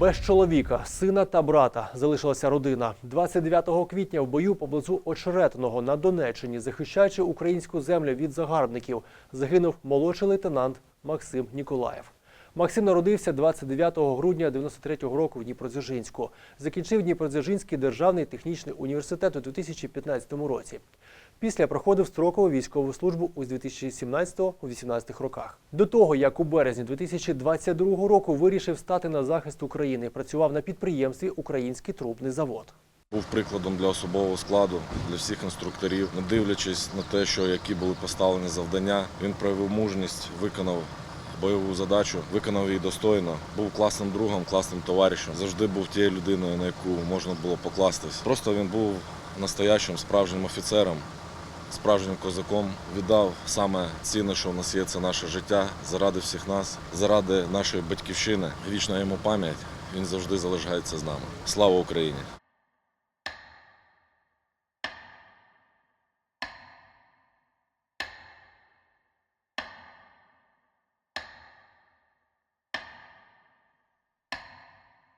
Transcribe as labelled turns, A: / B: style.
A: Без чоловіка, сина та брата залишилася родина. 29 квітня в бою поблизу Очеретиного на Донеччині, захищаючи українську землю від загарбників, загинув молодший лейтенант Максим Ніколаєв. Максим народився 29 грудня 93-го року в Дніпродзержинську. Закінчив Дніпродзержинський державний технічний університет у 2015 році. Після проходив строкову військову службу у 2017-18 роках. До того, як у березні 2022 року вирішив стати на захист України, працював на підприємстві Український трубний завод.
B: Був прикладом для особового складу, для всіх інструкторів. Не дивлячись на те, що які були поставлені завдання, він проявив мужність, виконав бойову задачу, виконав її достойно. Був класним другом, класним товаришем. Завжди був тією людиною, на яку можна було покластись. Просто він був настоящим справжнім офіцером, справжнім козаком. Віддав саме цінне, що в нас є, це наше життя заради всіх нас, заради нашої батьківщини. Вічна йому пам'ять. Він завжди залишається з нами. Слава Україні!